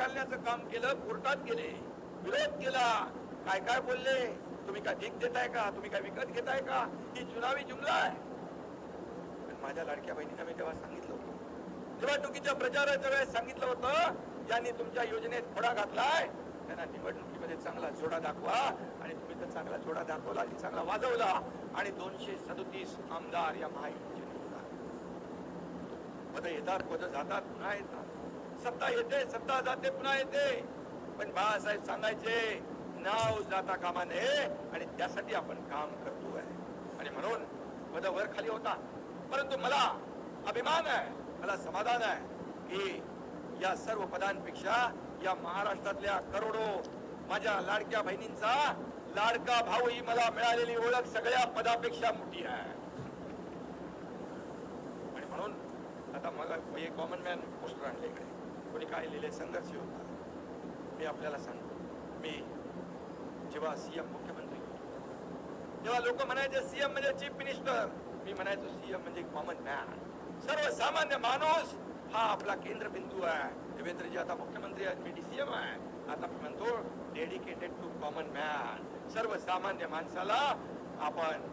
घालण्याचं काम केलं कोर्टात गेले. विरोध केला. काय काय बोलले? तुम्ही काय भीक देताय का? तुम्ही काय विकत घेताय का? ही चुनावी जुमला आहे. माझ्या लाडक्या बहिणीनं मी तेव्हा सांगितलं होतं. निवडणुकीच्या प्रचाराच्या वेळेस सांगितलं होतं ज्यांनी तुमच्या योजनेत खोडा घातलाय. त्यांना निवडणुकीमध्ये चांगला जोडा दाखवा. आणि तुम्ही तर चांगला जोडा दाखवला आणि चांगला वाजवला. आणि दोनशे सदोतीस आमदार या महायुतीचे पद येतात पद जातात पुन्हा येतात. सत्ता येते सत्ता जाते पुन्हा येते. पण बाळासाहेब सांगायचे नाव जाता कामा नये आणि त्यासाठी आपण काम करतोय. आणि म्हणून पद वर खाली होता. परंतु मला अभिमान आहे मला समाधान आहे की या सर्व पदांपेक्षा या महाराष्ट्रातल्या करोडो माझ्या लाडक्या बहिणींचा लाडका भाऊ ही मला मिळालेली ओळख सगळ्या पदापेक्षा मोठी आहे. आणि म्हणून आता मला कॉमन मॅन पोस्टर आणले इकडे. कोणी काय लिहिले संघर्ष होता मी आपल्याला सांगतो. मी जेव्हा सीएम मुख्यमंत्री होतो, तेव्हा लोक म्हणायचे सीएम म्हणजे चीफ मिनिस्टर. मी म्हणायचो सीएम म्हणजे कॉमन मॅन सर्वसामान्य माणूस हा आपला केंद्रबिंदू आहे. देवेंद्रजी आता मुख्यमंत्री आहेत मी सीएम आहे. आता मी म्हणतो डेडिकेटेड टू कॉमन मॅन सर्वसामान्य माणसाला आपण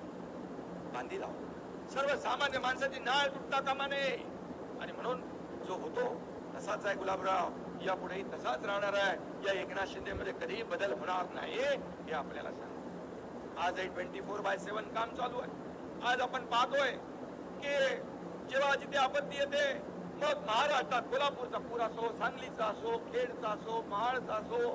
बांधी लावू. सर्वसामान्य माणसाची नाळ तुटता कामा नये. आणि म्हणून जो होतो तसाच आहे गुलाबराव यापुढेही तसाच राहणार आहे. या एकनाथ शिंदे मध्ये कधीही बदल होणार नाही हे आपल्याला सांग आजही ट्वेंटी फोर बाय सेव्हन काम चालू आहे. आज आपण पाहतोय की जेव्हा जिथे आपत्ती येते मग महाराष्ट्रात कोल्हापूरचा पूर असो सांगलीचा असो खेडचा असो महाडचा असो